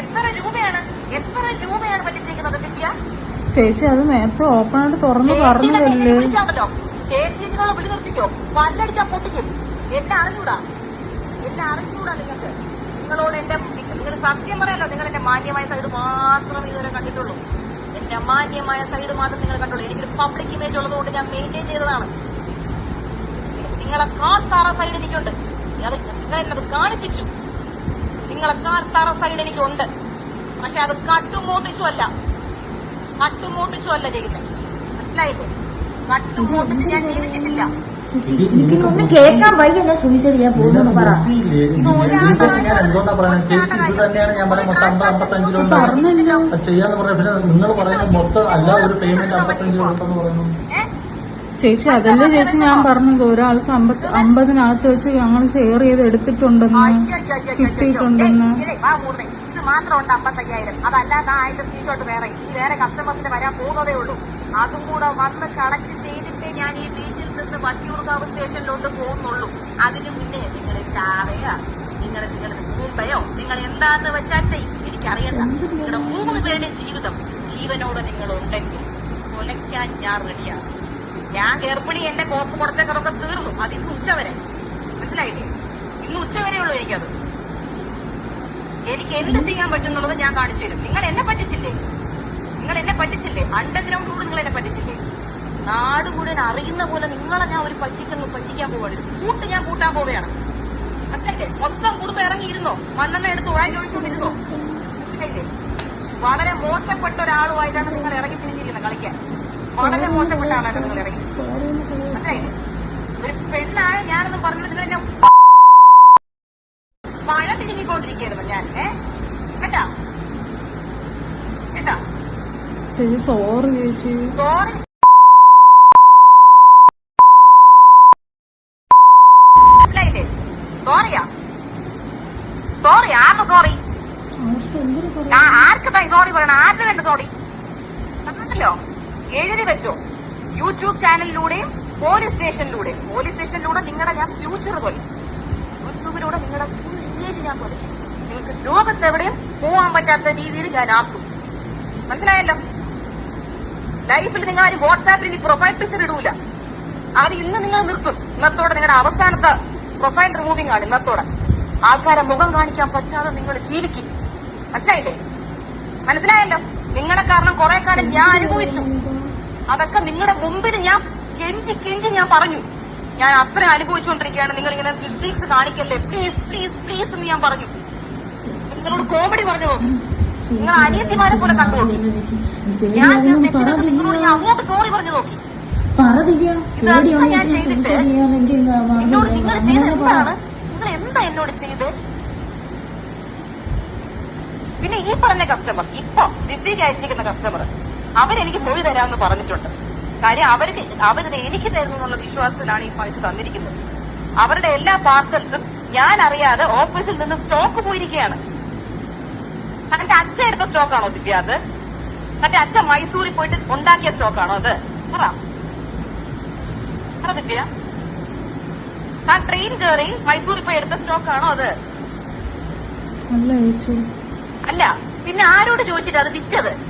എത്ര രൂപയാണ്? എത്ര രൂപയാണ് പറ്റിച്ചിരിക്കുന്നത് ദിവ്യ? ചേച്ചി അത് നേരത്തെ ഓപ്പൺ ആയിട്ട് തുറന്ന് പറഞ്ഞതല്ലേ? വിളിച്ചാണല്ലോ ചേച്ചി നിങ്ങളെ വിളി നിർത്തിക്കോ. പല്ലടിച്ചാ പൊട്ടിക്കും. എന്നെ അറിഞ്ഞൂടാ. എന്നെ അറിഞ്ഞൂടാ നിങ്ങൾക്ക്. നിങ്ങളോട് എന്റെ നിങ്ങൾ സത്യം പറയല്ലോ നിങ്ങൾ എന്റെ മാന്യമായ സൈഡ് മാത്രമേ ഇതുവരെ കണ്ടിട്ടുള്ളൂ. എന്റെ മാന്യമായ സൈഡ് മാത്രം നിങ്ങൾ കണ്ടുള്ളൂ എനിക്കൊരു പബ്ലിക് ഇമേജ് ഉള്ളതുകൊണ്ട് ഞാൻ മെയിന്റെയിൻ ചെയ്തതാണ്. നിങ്ങളെ കാൽ താറ സൈഡ് എനിക്കുണ്ട് അത് കാണിപ്പിച്ചു. നിങ്ങളെ കാൽ സൈഡ് എനിക്കുണ്ട്. പക്ഷെ അത് കട്ടുമോട്ടിച്ചു അല്ല കട്ടുമോട്ടിച്ചു അല്ല ചെയ്യുന്നത് മനസ്സിലായില്ലേ? കട്ടുമോട്ടിച്ച് ഞാൻ ജീവിച്ചിട്ടില്ല. ഒന്ന് കേൾക്കാൻ വയ്യ ഞാൻ സുവിശേഷം ഞാൻ പോകുന്നു പറ. അമ്പത്തഞ്ചിലുണ്ട് ചെയ്യാന്ന് പറയാം പിന്നെ നിങ്ങൾ പറയുന്നത് മൊത്തം അല്ല ഒരു പേയ്മെന്റ് അമ്പത്തഞ്ചിലുണ്ടെന്ന് പറയുന്നു? ചേച്ചി അതല്ലേ ചേച്ചി ഞാൻ പറഞ്ഞത്? ഒരാൾക്ക് അമ്പത് അമ്പതിനകത്ത് വെച്ച് ഞങ്ങൾ ഷെയർ ചെയ്ത് എടുത്തിട്ടുണ്ടെന്ന്. കിട്ടിയിട്ടുണ്ടെന്ന്. ഏയ്, ഇതേ, വാ മൂന്നേ. ഇത് മാത്രം ഉണ്ട് അമ്പത്തയ്യായിരം. അതല്ലാതെ ആയിരം സ്ക്രീൻഷോട്ട് വേറെ. ഈ വേറെ കസ്റ്റമേഴ്സിന് വരാൻ പോകുന്നതേ ഉള്ളൂ. അതും കൂടെ വന്ന് കളക്ട് ചെയ്തിട്ടേ ഞാൻ ഈ വീട്ടിൽ നിന്ന് വട്ടിയൂർക്കാവ് സ്റ്റേഷനിലോട്ട് പോകുന്നുള്ളൂ. അതിന് മുന്നേ നിങ്ങൾ ചാവയോ? നിങ്ങൾ നിങ്ങൾ മുമ്പയോ നിങ്ങൾ എന്താന്ന് വെച്ചാൽ എനിക്കറിയണ്ട. നിങ്ങളുടെ മൂന്ന് പേരുടെ ജീവിതം ജീവനോട് നിങ്ങൾ ഉണ്ടെങ്കിൽ കൊലയ്ക്കാൻ ഞാൻ റെഡിയാണ് ഞാൻ ഗർഭിണി എന്റെ കോപ്പ് കുറച്ചൊക്കെ തീർന്നു. അത് ഇന്ന് ഉച്ചവരെ മനസ്സിലായില്ലേ? ഇന്ന് ഉച്ചവരെ ഉള്ളൂ എനിക്കത്. എനിക്ക് എന്ത് ചെയ്യാൻ പറ്റുന്നുള്ളത് ഞാൻ കാണിച്ചു തരും. നിങ്ങൾ എന്നെ പറ്റിച്ചില്ലേ? നിങ്ങൾ എന്നെ പറ്റിച്ചില്ലേ? അണ്ടർഗ്രൗണ്ട് കൂടെ നിങ്ങൾ എന്നെ പറ്റിച്ചില്ലേ? നാട് മുഴുവൻ അറിയുന്ന പോലെ നിങ്ങളെ ഞാൻ ഒരു പറ്റിക്കുന്നു പറ്റിക്കാൻ പോവാണ്. കൂട്ട് ഞാൻ കൂട്ടാൻ പോവുകയാണ്. അച്ഛന്റെ മൊത്തം കുടുംബം ഇറങ്ങിയിരുന്നോ മണ്ണെണ്ണ എടുത്ത് വായി ഒഴിച്ചുകൊണ്ടിരുന്നോ? മനസ്സിലായില്ലേ? വളരെ മോശപ്പെട്ട ഒരാളുമായിട്ടാണ് നിങ്ങൾ ഇറങ്ങി തിരിഞ്ഞിരുന്നത് കളിക്കാൻ. വളരെ മോശപ്പെട്ട ആളാണ് നിങ്ങൾ ഇറങ്ങി. ഒരു പെണ്ണാണ് ഞാനെന്ന് പറഞ്ഞു നിങ്ങൾ എന്നെ മഴ തിരിഞ്ഞിക്കൊണ്ടിരിക്കുകയായിരുന്നു ഞാൻ. ഏ? കേട്ടാ? കേട്ടാ? ചേച്ചി സോറി ചേച്ചി. സോറി മനസ്സിലായില്ലേ? സോറിയാ സോറി ആർക്ക് സോറി ആർക്ക് സോറി പറയണം? ആർക്ക് വേണ്ട സോറി അതുണ്ടല്ലോ. എഴുതി വെച്ചോ. യൂട്യൂബ് ചാനലിലൂടെയും പോലീസ് സ്റ്റേഷനിലൂടെയും. പോലീസ് സ്റ്റേഷനിലൂടെ നിങ്ങളുടെ ഞാൻ ഫ്യൂച്ചർ തൊലിച്ചു യൂട്യൂബിലൂടെ നിങ്ങളുടെ ഫുൾ ഇമേജ് ഞാൻ തൊലിച്ചു നിങ്ങൾക്ക് ലോകത്തെവിടെയും പോവാൻ പറ്റാത്ത രീതിയിൽ ഞാൻ ആക്കും. മനസ്സിലായല്ലോ? ലൈഫിൽ നിങ്ങൾ ആരും വാട്സാപ്പിൽ ഇനി പ്രൊഫൈൽ പിക്ചർ ഇടൂല. അത് ഇന്ന് നിങ്ങൾ നിർത്തും. ഇന്നത്തോടെ നിങ്ങളുടെ അവസാനത്തെ പ്രൊഫൈൽ റിമൂവിംഗ് ആണ് ഇന്നത്തോടെ. ആൾക്കാരെ മുഖം കാണിക്കാൻ പറ്റാതെ നിങ്ങൾ ജീവിക്കും. മനസ്സിലായില്ലേ? മനസ്സിലായല്ലോ? നിങ്ങളെ കാരണം കുറെ കാലം ഞാൻ അനുഭവിച്ചു. അതൊക്കെ നിങ്ങളുടെ മുമ്പിൽ ഞാൻ കെഞ്ചി കെഞ്ചി ഞാൻ പറഞ്ഞു. ഞാൻ അത്ര അനുഭവിച്ചുകൊണ്ടിരിക്കുകയാണ്. നിങ്ങൾ ഇങ്ങനെ ഫിസിക്സ് കാണിക്കല്ലേ? പ്ലീസ് പ്ലീസ് പ്ലീസ് എന്ന് ഞാൻ പറഞ്ഞു. നിങ്ങളോട് കോമഡി പറഞ്ഞു നോക്കി നിങ്ങൾ അനിയത്തിമാരെ പോലെ കണ്ടു നോക്കി. ഞാൻ നിങ്ങളോട് ഞാൻ അങ്ങോട്ട് സോറി പറഞ്ഞു നോക്കി. ഇതൊക്കെ ഞാൻ ചെയ്തിട്ട്? എന്നോട് നിങ്ങൾ ചെയ്ത് എന്താണ്? നിങ്ങൾ എന്താ എന്നോട് ചെയ്ത്? പിന്നെ ഈ പറഞ്ഞ കസ്റ്റമർ ഇപ്പൊ ദിദ്ദിക്ക് അയച്ചിരിക്കുന്ന കസ്റ്റമർ അവരെനിക്ക് മൊഴി തരാമെന്ന് പറഞ്ഞിട്ടുണ്ട്. കാര്യം അവർക്ക് അവരത് എനിക്ക് തരുന്നു എന്നുള്ള വിശ്വാസത്തിലാണ് ഈ പൈസ തന്നിരിക്കുന്നത്. അവരുടെ എല്ലാ പാർസൽസും ഞാൻ അറിയാതെ ഓഫീസിൽ നിന്ന് സ്റ്റോക്ക് പോയിരിക്കുകയാണ്. തന്റെ അച്ഛൻ എടുത്ത സ്റ്റോക്കാണോ ദിവ്യ അത്? തന്റെ അച്ഛൻ മൈസൂരിൽ പോയിട്ട് ഉണ്ടാക്കിയ സ്റ്റോക്കാണോ അത്? പറ. ദിവ്യ. ആ ട്രെയിൻ കയറി മൈസൂരിൽ പോയി എടുത്ത സ്റ്റോക്കാണോ അത്? അല്ല പിന്നെ ആരോട് ചോദിച്ചിട്ട് അത് വിറ്റത്?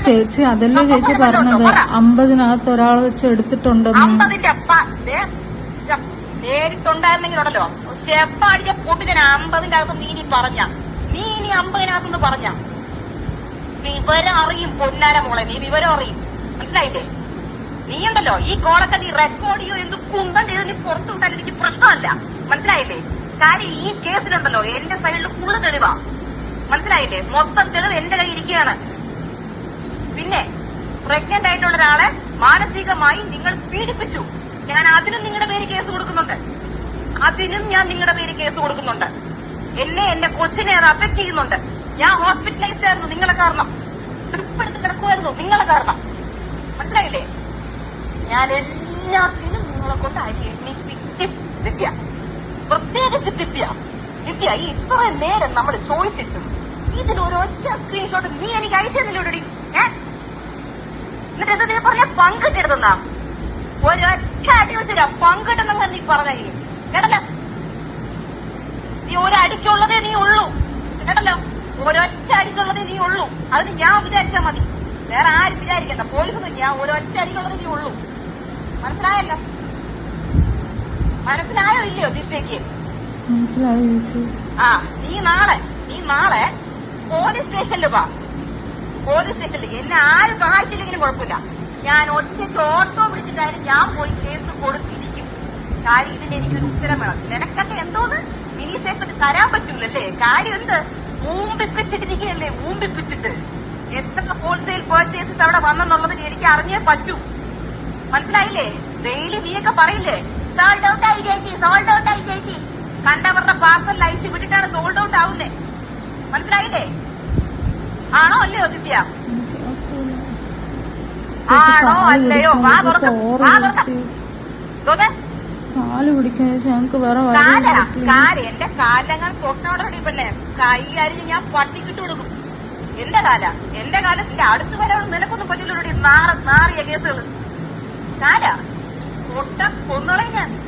ചേച്ചി അതല്ലേ ചേച്ചി പറഞ്ഞത്? അമ്പതിനകത്ത് ഒരാൾ വെച്ച് എടുത്തിട്ടുണ്ടെന്ന്. അമ്പതിന്റെ അപ്പ ദേ, ച- നേരിട്ടുണ്ടായിരുന്നെങ്കിലുണ്ടല്ലോ ചെപ്പാടിച്ച പൊട്ടിക്കാൻ അമ്പതിന്റെ അകത്ത് നീ ഇനി പറഞ്ഞ. നീ ഇനി അമ്പതിനകത്തുനിന്ന് പറഞ്ഞ. വിവരം അറിയും പൊന്നാര മോളെ നീ വിവരം അറിയും. മനസ്സിലായില്ലേ? നീ ഉണ്ടല്ലോ ഈ കോളൊക്കെ നീ റെക്കോർഡ് ചെയ്യോ എന്ത് കുന്തം ചെയ്ത് നീ പുറത്തു വിട്ടാൽ എനിക്ക് പ്രശ്നമല്ല. മനസ്സിലായില്ലേ? കാര്യം ഈ കേസിലുണ്ടല്ലോ എന്റെ സൈഡിൽ ഫുള്ള് തെളിവാ. മനസ്സിലായില്ലേ? മൊത്തം തെളിവ് എന്റെ കയ്യിൽ ഇരിക്കുകയാണ്. പിന്നെ പ്രഗ്നന്റ് ആയിട്ടുള്ള ഒരാളെ മാനസികമായി നിങ്ങൾ പീഡിപ്പിച്ചു. ഞാൻ അതിനും നിങ്ങളുടെ പേര് കേസ് കൊടുക്കുന്നുണ്ട്. അതിനും ഞാൻ നിങ്ങളുടെ പേര് കേസ് കൊടുക്കുന്നുണ്ട്. എന്നെ എന്റെ കൊച്ചിനെ അത് അഫക്ട് ചെയ്യുന്നുണ്ട്. ഞാൻ ഹോസ്പിറ്റലൈസ്ഡ് ആയിരുന്നു നിങ്ങളെ കാരണം. ട്രിപ്പ് എടുത്ത് കിടക്കുമായിരുന്നു നിങ്ങളെ കാരണം. മനസ്സിലായില്ലേ? ഞാൻ എല്ലാത്തിനും നിങ്ങളെ കൊണ്ട് അരി എണ്ണിപ്പിച്ച് ദിവ്യ. പ്രത്യേകിച്ച് ദിവ്യ. ദിവ്യ ഈ ഇത്രയും നേരം നമ്മൾ ചോദിച്ചിട്ടും ഇതിനൊരൊറ്റ സ്ക്രീൻഷോട്ട് നീ എനിക്ക് അയച്ചു തന്നില്ലോടി ഏ എന്നിട്ട് എന്താ നീ പറഞ്ഞ പങ്കിട്ടിരുന്ന ഒരൊറ്റ അടി വെച്ചില്ല പങ്കിട്ടെന്നങ്ങ് നീ പറഞ്ഞേ കേട്ടല്ലോ? നീ ഒരടിക്കുള്ളതേ നീ ഉള്ളൂ. കേട്ടല്ലോ? ഒരൊറ്റ അടിക്കുള്ളതേ നീ ഉള്ളൂ. അതിന് ഞാൻ വിചാരിച്ചാ മതി. വേറെ ആരും വിചാരിക്കണ്ട. പോലീസൊന്നും ഞാൻ ഒരൊറ്റ അടിക്കുള്ളതേ നീ ഉള്ളൂ. മനസ്സിലായല്ലോ? മനസ്സിലായോ ഇല്ലയോ ദിവ്യക്ക് മനസ്സിലായോ ആ നീ നാളെ നീ നാളെ പോലീസ് സ്റ്റേഷനിൽ വാ. പോലീസ് സ്റ്റേഷനിൽ എന്നെ ആര് സഹായിച്ചില്ലെങ്കിലും കുഴപ്പമില്ല. ഞാൻ ഒറ്റയ്ക്ക് ഓട്ടോ പിടിച്ചിട്ടായാലും ഞാൻ പോയി കേസ് കൊടുത്തിരിക്കും കാര്യം ഇതിന് എനിക്കൊരു ഉത്തരം വേണം. നിനക്കൊക്കെ എന്തോന്ന്? മിനി സ്റ്റേഷനിൽ തരാൻ പറ്റൂലല്ലേ? കാര്യം എന്ത്? ഊമ്പിപ്പിച്ചിട്ടിരിക്കുകയല്ലേ ഊമ്പിപ്പിച്ചിട്ട്. എത്ര ഹോൾസെയിൽ പെർച്ചേസസ് അവിടെ വന്നെന്നുള്ളതിന് എനിക്ക് അറിഞ്ഞേ പറ്റൂ. മനസ്സിലായില്ലേ? ഡെയിലി നീയൊക്കെ പറയില്ലേ? സോൾഡ് ഔട്ട് ആയി ചേച്ചി സോൾഡ് ഔട്ട് ആയി ചേച്ചി. കണ്ടവരുടെ പാർസൽ ലൈറ്റ് വിട്ടിട്ടാണ് സോൾഡ് ഔട്ട് ആവുന്നേ. മനസ്സിലായില്ലേ? ആണോ അല്ലയോ ദിവ്യ? ആണോ അല്ലയോ? വാ തുറക്ക. വാ തുറക്ക. തോന്നേ. കാൽ പിടിക്കാൻ ഞങ്ങക്ക് വേറെ കാല. എന്റെ കാലങ്ങൾ തൊട്ടോടെ ഇപ്പല്ലേ കൈ അരിഞ്ഞ് ഞാൻ പട്ടിക്കിട്ട് കൊടുക്കും. എന്റെ കാല. എന്റെ കാലത്തിന്റെ അടുത്ത് വരെ നിനക്കൊന്നും പറ്റില്ല നാറ നാറിയ കേസുകൾ കാല. കൊട്ട കൊന്നളെ ഞാൻ.